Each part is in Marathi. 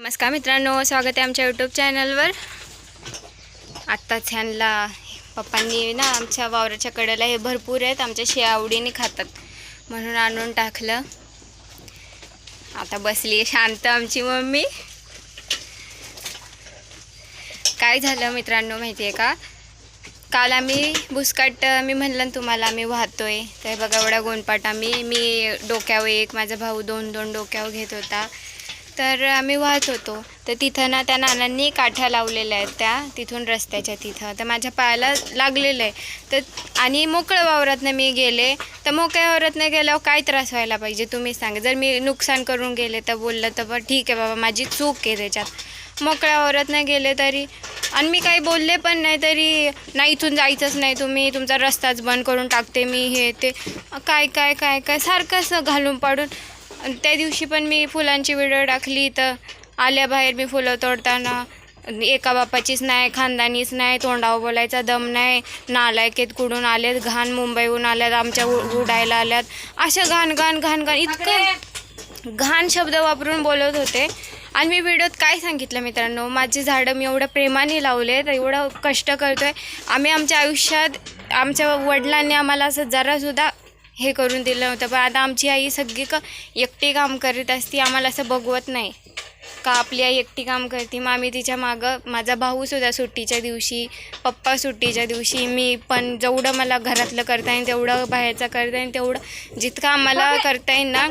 नमस्कार मित्रांनो स्वागत आहे आमच्या यूट्यूब चॅनलवर आत्ताच ह्यांना पप्पांनी ना आमच्या वावराच्या कडेला हे भरपूर आहेत आमच्या शे आवडीने खातात म्हणून आणून टाकलं. आता बसली शांत आमची मम्मी. काय झालं मित्रांनो माहिती आहे का? काल आम्ही बुसकाट मी म्हणलं ना तुम्हाला आम्ही वाहतोय. तर बघा एवढा गोंडपाट आम्ही मी डोक्यावर एक माझा भाऊ दोन दोन डोक्यावर घेत होता. तर आम्ही वाहत होतो. तर तिथं ना त्या नानांनी काठ्या लावलेल्या आहेत त्या तिथून रस्त्याच्या तिथं. तर माझ्या पायाला लागलेलं आहे. तर आणि मोकळं वावरातनं मी गेले. तर मोकळ्या वावरातनं गेल्यावर काय त्रास व्हायला पाहिजे तुम्ही सांगा. जर मी नुकसान करून गेले तर बोललं तर बरं ठीक आहे बाबा माझी चूक आहे त्याच्यात. मोकळ्या वावरातनं गेले तरी. आणि मी काही बोलले पण नाही तरी नाही इथून जायचंच नाही तुम्ही. तुमचा रस्ताच बंद करून टाकते मी हे ते. काय काय काय काय सारखं असं घालून पाडून आणि त्या दिवशी पण मी फुलांची व्हिडिओ टाकली तर आल्याबाहेर मी फुलं तोडताना एका बापाचीच नाही खानदानीच नाही तोंडावर बोलायचा दम नाही. नालायकेत कुडून आलेत घाण मुंबईहून आल्यात आमच्या उडायला आल्यात. अशा घाण घाण घाण घाण इतकं घाण शब्द वापरून बोलत होते. आणि मी व्हिडिओत काय सांगितलं मित्रांनो? माझी झाडं मी एवढं प्रेमाने लावले तर एवढं कष्ट करतो आहे आम्ही आमच्या आयुष्यात आमच्या वडिलांनी आम्हाला असं जरासुद्धा हे करून दिलं होतं. पण आता आमची आई सगळी का एकटी काम करीत असती आम्हाला असं बघवत नाही. का आपली आई एकटी काम करते? मग आम्ही तिच्या मागं माझा भाऊसुद्धा सुट्टीच्या दिवशी पप्पा सुट्टीच्या दिवशी मी पण जेवढं मला घरातलं करता येईल तेवढं बाहेरचं करता येईल तेवढं जितकं आम्हाला करता येईल ना.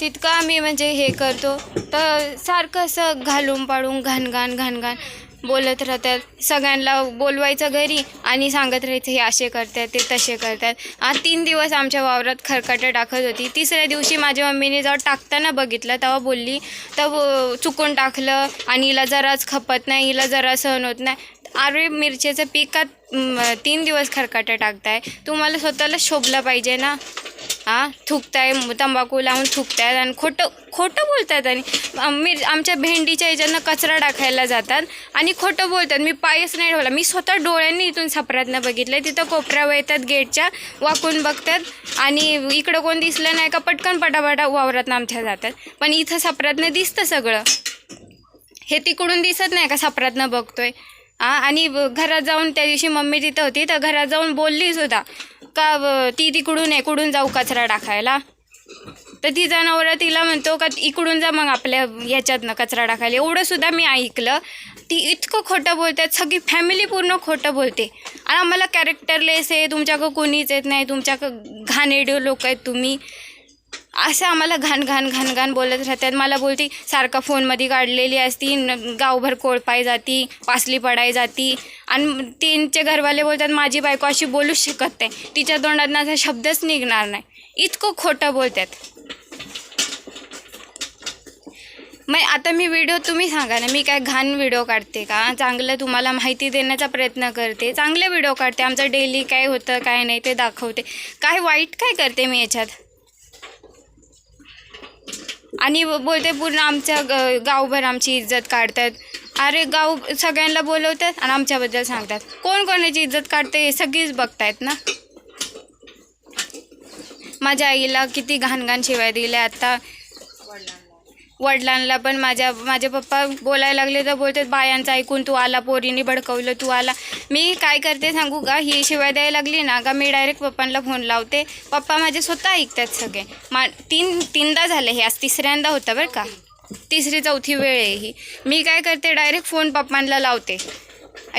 तितकं आम्ही म्हणजे हे करतो. तर सारखं असं घालून पाडून घाण घाण घाण घाण बोलत राहतात. सगळ्यांना बोलवायचं घरी आणि सांगत राहायचं हे असे करतात ते तसे करतात आ तीन दिवस आमच्या वावरात खरकाटं टाकत होती. तिसऱ्या दिवशी माझ्या मम्मीने जेव्हा टाकताना बघितलं तेव्हा बोलली तर चुकून टाकलं आणि हिला जराच खपत नाही हिला जरा सहन होत नाही. अरे मिरचीचं पिकात तीन दिवस खरकाटं टाकताय. तुम्हाला स्वतःला शोभलं पाहिजे ना. हां थुकताय तंबाखू लावून थुकतायत आणि खोटं खोटं बोलतात आणि मी आमच्या भेंडीच्या ह्याच्यानं कचरा टाकायला जातात आणि खोटं बोलतात. मी पायच नाही ठेवला मी स्वतः डोळ्यांनी इथून सपरातनं बघितलं तिथं कोपऱ्यावर येतात गेटच्या वाकून बघतात आणि इकडं कोण दिसलं नाही का पटकन पटापटा वावरातनं आमच्या जातात. पण इथं सपरातनं दिसतं सगळं. हे तिकडून दिसत नाही का सपरातनं बघतोय. आणि घरात जाऊन त्या दिवशी मम्मी तिथं होती तर घरात जाऊन बोलली सुद्धा. का ती तिकडून इकडून जाऊ कचरा टाकायला? तर तिचा नवरा तिला म्हणतो का इकडून जा मग आपल्या ह्याच्यातनं कचरा टाकायला. एवढं सुद्धा मी ऐकलं. ती इतकं खोटं बोलतात सगळी फॅमिली पूर्ण खोटं बोलते. आणि आम्हाला कॅरेक्टरलेस आहे तुमच्याकडं कोणीच येत नाही तुमच्याकडं घाणेडे लोक आहेत तुम्ही. असं आम्हाला घाण घाण घाण घाण बोलत राहतात. मला बोलती सारखा फोनमध्ये काढलेली असती न- गावभर कोळपाय जाती पासली पडाय जाती. आणि त्यांचे घरवाले बोलतात माझी बायको अशी बोलूच शकत नाही. तिच्या तोंडात असा शब्दच निघणार नाही. इतकं खोटं बोलतात. मग आता मी व्हिडिओ तुम्ही सांगा ना मी काय घाण व्हिडिओ काढते का? चांगलं तुम्हाला माहिती देण्याचा प्रयत्न करते. चांगले व्हिडिओ काढते. आमचं डेली काय होतं काय नाही ते दाखवते. काय वाईट काय करते मी याच्यात? आणि बोलते पूर्ण आमच्या ग गावभर आमची इज्जत काढतात. अरे गाव सगळ्यांना बोलवतात आणि आमच्याबद्दल सांगतात. कोण कोणाची इज्जत काढते हे सगळीच बघतायत ना? माझ्या आईला किती घाण घाण शिवाय दिल्या आता. वडिलांना पण माझ्या माझे पप्पा बोलायला लागले तर बोलतात बायांचं ऐकून तू आला पोरीने भडकवलं तू आला. मी काय करते सांगू का? ही शिवाय द्यायला लागली ना का मी डायरेक्ट पप्पांना फोन लावते. पप्पा माझे स्वतः ऐकतात सगळे. मा तीन तीनदा झाले हे आज तिसऱ्यांदा होतं बरं का. तिसरी चौथी वेळ आहे ही. मी काय करते डायरेक्ट फोन पप्पांना लावते.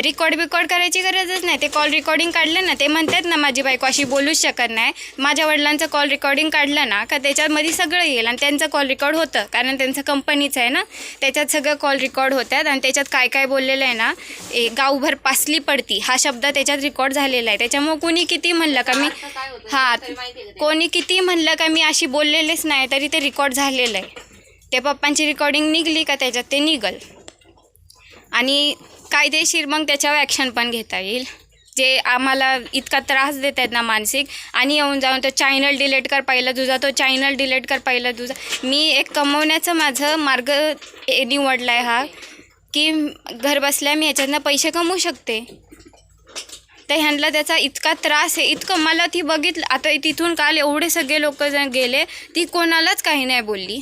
रेकॉर्ड बिकॉर्ड करायची गरजच नाही. ते कॉल रेकॉर्डिंग काढलं ना ते म्हणतात ना माझी बायको अशी बोलूच शकत नाही. माझ्या वडिलांचं कॉल रेकॉर्डिंग काढलं ना का त्याच्यामध्ये सगळं येईल आणि त्यांचं कॉल रेकॉर्ड होतं. कारण त्यांचं कंपनीचं आहे ना त्याच्यात सगळं कॉल रेकॉर्ड होतात आणि त्याच्यात काय काय बोललेलं आहे ना ए गावभर पासली पडती. हा शब्द त्याच्यात रेकॉर्ड झालेला आहे. त्याच्यामुळे कोणी किती म्हणलं का मी हां कोणी किती म्हणलं का मी अशी बोललेलेच नाही तरी ते रेकॉर्ड झालेलं आहे. ते पप्पांची रेकॉर्डिंग निघली का त्याच्यात ते निघल. आणि कायदेशीर मग त्याच्यावर ॲक्शन पण घेता येईल. जे आम्हाला इतका त्रास देत आहेत ना मानसिक आणि येऊन जाऊन तो चॅनल डिलीट कर पहिला तुझा तो चॅनल डिलीट कर पहिला तुझा मी एक कमवण्याचं माझं मार्ग निवडला आहे हा की घर बसल्या मी याच्यातनं पैसे कमवू शकते. तर ह्यांना त्याचा इतका त्रास आहे इतकं मला ती बघितलं आता तिथून काल एवढे सगळे लोक जण गेले ती कोणालाच काही नाही बोलली.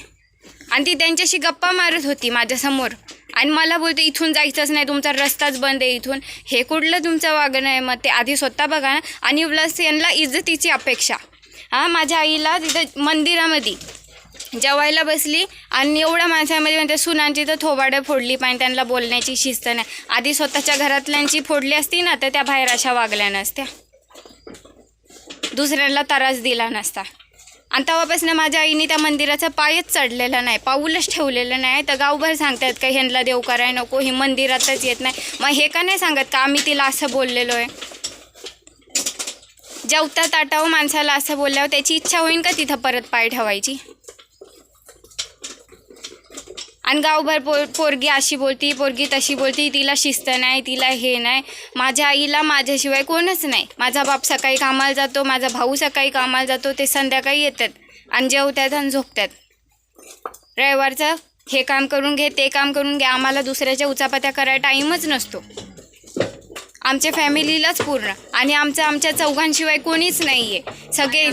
आणि ती त्यांच्याशी गप्पा मारत होती माझ्यासमोर. आणि मला बोलते इथून जायचंच नाही तुमचा रस्ताच बंद आहे इथून. हे कुठलं तुमचं वागणं आहे? मग ते आधी स्वतः बघा ना. आणि प्लस यांना इज्जतीची अपेक्षा. हां माझ्या आईला तिथं मंदिरामध्ये जेवायला बसली आणि एवढ्या माणसामध्ये म्हणते सुनांची तर थोबाडं फोडली पाहिजे त्यांना बोलण्याची शिस्त नाही. आधी स्वतःच्या घरातल्यांची फोडली असती ना तर त्या बाहेर अशा वागल्या नसत्या. दुसऱ्याला त्रास दिला नसता. आणि तेव्हापासून माझ्या आईने त्या मंदिराचा पायच चढलेला नाही पाऊलच ठेवलेलं नाही. तर गावभर सांगतात का ह्यांना देव कराय नको ही मंदिरातच येत नाही. मग हे का नाही सांगत का आम्ही तिला असं बोललेलो आहे जेवता ताटावं माणसाला असं बोलल्यावर त्याची इच्छा होईल का तिथं परत पाय ठेवायची? आणि गावभर पो पोरगी अशी बोलती पोरगी तशी बोलती तिला शिस्त नाही तिला हे नाही. माझ्या आईला माझ्याशिवाय कोणच नाही. माझा बाप सकाळी कामाला जातो माझा भाऊ सकाळी कामाला जातो ते संध्याकाळी येतात आणि जेवतात आणि झोपतात. रविवारचं हे काम करून घे ते काम करून घे आम्हाला दुसऱ्याच्या उचापात्या करायला टाईमच नसतो. आमच्या फॅमिलीलाच पूर्ण. आणि आमचं आमच्या चौघांशिवाय कोणीच नाही आहे सगळे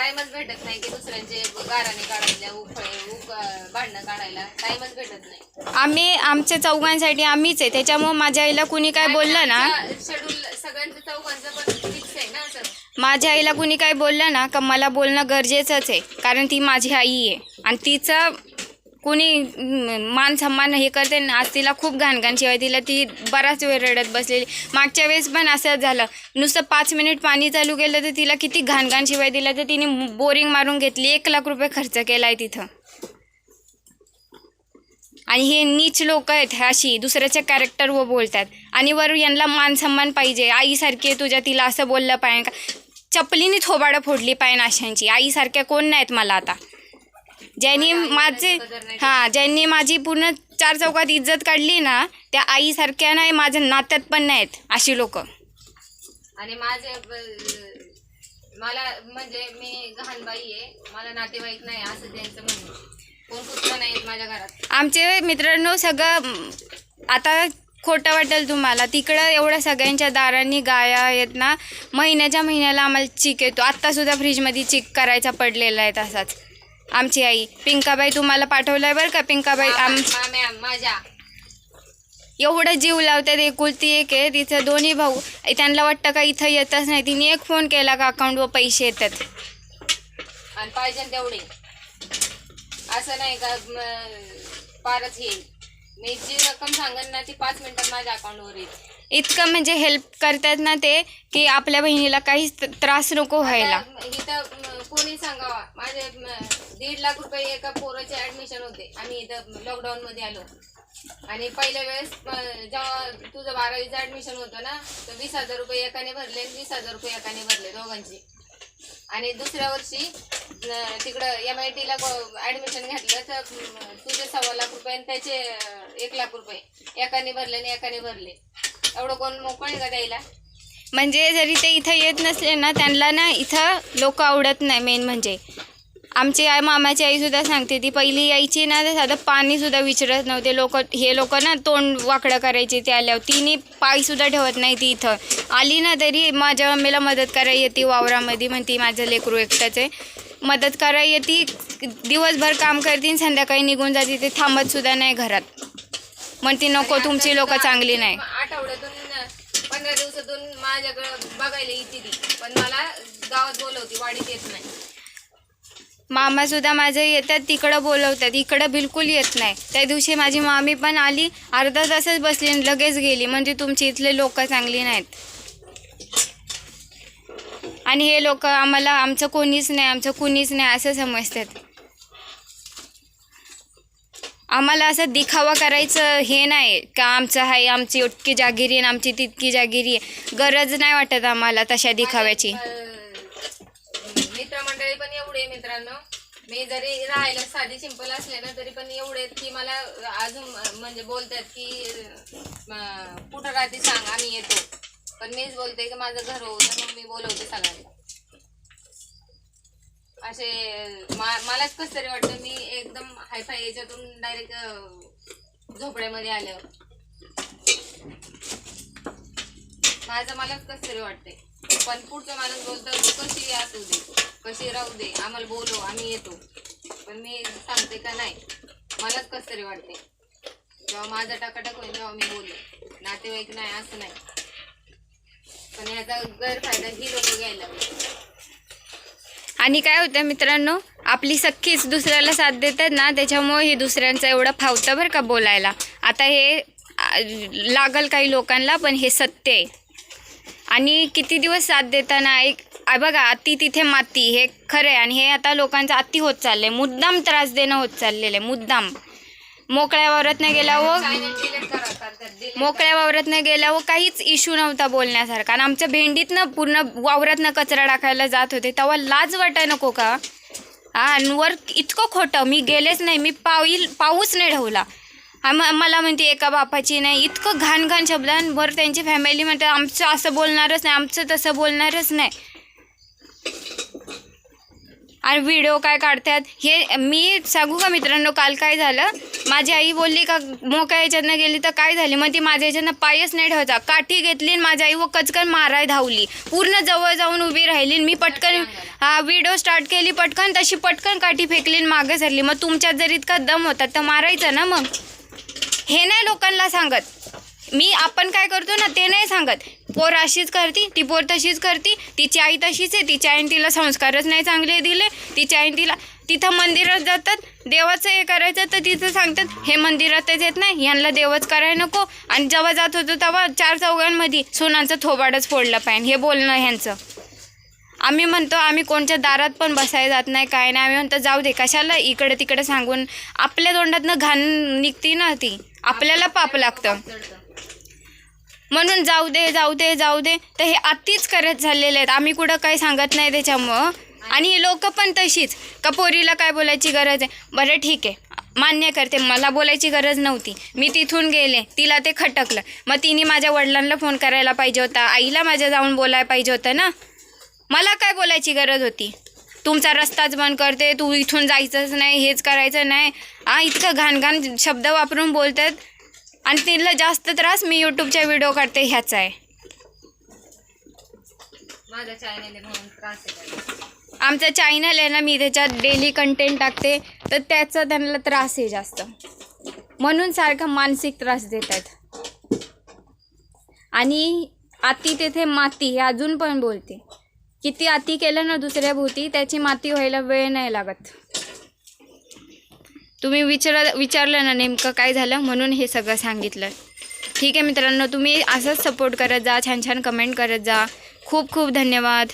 टाइमच भेटत नाही की दुसऱ्यांचे गाराने काढायला उफ उफ भांडणं काढायला. टाइमच भेटत नाही. आम्ही आमच्या चौघांसाठी आम्हीच आहे. त्याच्यामुळे माझ्या आईला कुणी काय बोललं ना शेड्यूल सगळ्यांचं चौघांचं पण फिक्स आहे ना असं. माझ्या आईला कुणी काय बोललं ना का मला बोलणं गरजेचंच आहे. कारण ती माझी आई आहे. आणि तिचं कोणी मान सन्मान हे करते ना आज तिला खूप घाणघाण शिवाय तिला ती बराच वेळ रडत बसलेली. मागच्या वेळेस पण असंच झालं. नुसतं पाच मिनिट पाणी चालू केलं तर तिला किती घाणघाण शिवाय दिलं तर तिने बोरिंग मारून घेतली. एक लाख रुपये खर्च केला आहे तिथं. आणि हे नीच लोक आहेत अशी दुसऱ्याच्या व बोलतात. आणि वर यांना मान सन्मान पाहिजे. आईसारखी आहे तुझ्या तिला असं बोललं पाहिजे का? चपलीने थोबाडं फोडली पाहिजे अशांची. आईसारख्या कोण नाहीत मला आता. ज्यांनी माझे हां ज्यांनी माझी पूर्ण चार चौकात इज्जत काढली ना त्या आईसारख्या नाही माझ्या नात्यात पण नाहीत अशी लोक. आणि माझे मला म्हणजे मी गहाण बाई आहे मला नातेवाईक नाही असं त्यांचं म्हणणं. कोण कुठलं नाही माझ्या घरात. आमचे मित्रांनो सगळं आता खोटं वाटेल तुम्हाला. तिकडं एवढ्या सगळ्यांच्या दारांनी गाया आहेत ना महिन्याच्या महिन्याला आम्हाला चिक येतो. आत्तासुद्धा फ्रीजमध्ये चिक करायचा पडलेला आहे तसाच. आमची आई. पिंकाबाई तुम्हाला पाठवलं आहे बरं का? पिंकाबाई आम माझ्या. एवढं जीव लावतात एकुलती एक आहे तिचं दोन्ही भाऊ. त्यांना वाटतं का इथं येतच नाही? तिने एक फोन केला का अकाउंटवर पैसे येतात? आणि पाहिजे तेवढे. असं नाही का म, फारच येईल. मी जी रक्कम सांगेन ना ती पाच मिनिटात माझ्या अकाउंटवर येईल. इतकं म्हणजे हेल्प करतात ना ते की आपल्या बहिणीला काहीच त- त्रास नको व्हायला. आता इथं म, कोणी सांगावा? माझे म, दीड लाख रुपये एका पोराचे ऍडमिशन होते. आम्ही इथं लॉकडाऊन मध्ये आलो. आणि पहिल्या वेळेस म, जेव्हा तुझं बारावीचं ऍडमिशन होतं ना तर वीस हजार रुपये एकाने भरले आणि वीस हजार रुपये एकाने भरले दोघांची. आणि दुसऱ्या वर्षी न, तिकडं एम आय टीला ऍडमिशन घेतलं तर म, तुझे सव्वा लाख रुपये आणि त्याचे अं, एक लाख रुपये एकाने भरले आणि एकाने भरले. एवढं कोण मोकळे का द्यायला म्हणजे जरी ते इथं येत नसले ना त्यांना ना इथं लोक आवडत नाही मेन म्हणजे. आमची आई मामाची आईसुद्धा सांगते ती पहिली यायची ना तर साधं पाणीसुद्धा विचारत नव्हते. लोक हे लोक ना तोंड वाकडं करायचे ते आल्यावर. तिने पायसुद्धा ठेवत नाही ती इथं. आली ना तरी माझ्या मम्मीला मदत करायला येते वावरामध्ये म्हणती माझं लेकरू एकटंच आहे. मदत करायला येते दिवसभर काम करते आणि संध्याकाळी निघून जाते ते थांबतसुद्धा नाही घरात. म्हणती नको तुमची लोक सुद्धा चांगली नाही. आठवड्यातून पंधरा दिवसातून माझ्याकडे बघायला येते ती पण मला गावात बोलवती वाडीत येत नाही. मामासुद्धा माझे येतात तिकडं बोलवतात. इकडं बिलकुल येत नाही. त्या दिवशी माझी मामी पण आली अर्धा तासच बसली आणि लगेच गेली. म्हणजे तुमची इथले लोक चांगली नाहीत. आणि हे लोक आम्हाला आमचं कोणीच नाही आमचं कुणीच नाही असं समजतात. आम्हाला असं दिखावा करायचं हे नाही का आमचं आहे आमची इतकी जागिरी आहे आणि आमची तितकी जागिरी आहे. गरज नाही वाटत आम्हाला तशा दिखाव्याची. मित्रमंडळी पण एवढे मित्रांनो. मी जरी राहायला साधी सिंपल असले ना तरी पण एवढे की मला अजून म्हणजे बोलतात की कुठं राहते सांग आम्ही येतो. पण मीच बोलते की माझं घर होतं मग मी बोलवते सगळ्यांना. असे मलाच कसं तरी वाटतं मी एकदम हायफाय याच्यातून डायरेक्ट झोपड्यामध्ये आल्यावर. माझं मलाच कसं तरी वाटतंय. पण पुढचं माणूस बोलतं तू कशी असू दे कशी राहू दे आम्हाला बोलो आम्ही येतो. पण मी सांगते का नाही मलाच कस तरी वाटते जेव्हा माझा टाकाटक होईल तेव्हा मी बोलू. नातेवाईक नाही असं नाही. पण याचा गैरफायदा ही लोक घ्यायला लागले. आणि काय होतं मित्रांनो आपली सख्खीच दुसऱ्याला साथ देतात ना त्याच्यामुळे हे दुसऱ्यांचं एवढं फावतं बरं का बोलायला. आता हे लागल काही लोकांना पण हे सत्य आहे. आणि किती दिवस साथ देताना एक बघा अति तिथे माती हे खरं आहे. आणि हे आता लोकांचं अति होत चाललंय. मुद्दाम त्रास देणं होत चाललेलं आहे. मुद्दाम. मोकळ्या वावरात नाही गेला हो. मोकळ्या वावरातनं गेल्यावर काहीच इश्यू नव्हता बोलण्यासारखा. आणि आमच्या भेंडीतनं पूर्ण वावरातनं कचरा टाकायला जात होते. तेव्हा लाज वाटाय नको का? हा आणि वर इतकं खोटं मी गेलेच नाही मी पाऊल पाऊस नाही ठेवला आ, मला म्हणते एका बापाची नाही. इतकं घाण घाण शब्द आणि वर त्यांची फॅमिली म्हणते आमचं असं बोलणारच नाही आमचं तसं बोलणारच नाही. आणि व्हिडिओ काय काढतात हे मी सांगू का मित्रांनो काल काय झालं? माझी आई बोलली का मोक्या याच्यातनं गेली तर काय झाली? मग ती माझ्या याच्यातनं पायच नाही ठेवायचा काठी घेतली आणि माझी आई व कचकन माराय धावली. पूर्ण जवळ जाऊन उभी राहिली आणि मी पटकन हा व्हिडिओ स्टार्ट केली पटकन तशी पटकन काठी फेकली आणि मागे सरली मग तुमच्यात जर इतका दम होता तर मारायचं ना मग? हे नाही लोकांना सांगत. मी आपण काय करतो ना ते नाही सांगत. पोर अशीच करती ती पोर तशीच करती तिची आई तशीच आहे तिच्या आईने तिला संस्कारच नाही चांगले दिले तिच्या आईने तिला तिथं मंदिरात जातात देवाचं हे करायचं तर तिथं सांगतात हे मंदिरातच येत नाही यांना देवच करायला नको. आणि जेव्हा जात होतो तेव्हा चार चौघांमध्ये सोनांचं थोबाडच फोडलं पाहिजे हे बोलणं ह्यांचं. आम्ही म्हणतो आम्ही कोणच्या दारात पण बसायला जात नाही काय नाही. आम्ही म्हणतो जाऊ दे कशाला इकडे तिकडे सांगून आपल्या तोंडातनं घाण निघती ना ती आपल्याला पाप लागतं. म्हणून जाऊ दे जाऊ दे जाऊ दे. तर हे अतिच करत झालेले आहेत. आम्ही कुठं काही सांगत नाही त्याच्यामुळं. आणि हे लोक पण तशीच. का पोरीला काय बोलायची गरज आहे? बरं ठीक आहे. मान्य करते. मला बोलायची गरज नव्हती. मी तिथून गेले. तिला ते खटकलं. मग तिने माझ्या वडिलांना फोन करायला पाहिजे होता. आईला माझ्या जाऊन बोलायला पाहिजे होतं ना? मला काय बोलायची गरज होती? तुमचा रस्ताच बंद करते. तू इथून जायचंच नाही हेच करायचं नाही. आ इतकं घाण घाण शब्द वापरून बोलतात. आणि तिला जास्त त्रास मी यूट्यूबच्या व्हिडिओ काढते ह्याचा आहे. माझ्या चॅनल म्हणून त्रास आहे त्याला. आमचं चॅनल आहे ना मी त्याच्यात डेली कंटेंट टाकते तर त्याचा त्यांना त्रास आहे जास्त. म्हणून सारखा मानसिक त्रास देत आहेत आणि आती तेथे माती हे अजून पण बोलते. किती आती केलं ना दुसऱ्या भोवती त्याची माती व्हायला वेळ नाही लागत. तुम्ही विचार विचारलं ना नेमकं काय झालं म्हणून हे सगळं सांगितलं. ठीक आहे मित्रांनो तुम्ही असंच सपोर्ट करत जा छान छान कमेंट करत जा. खूप खूप धन्यवाद.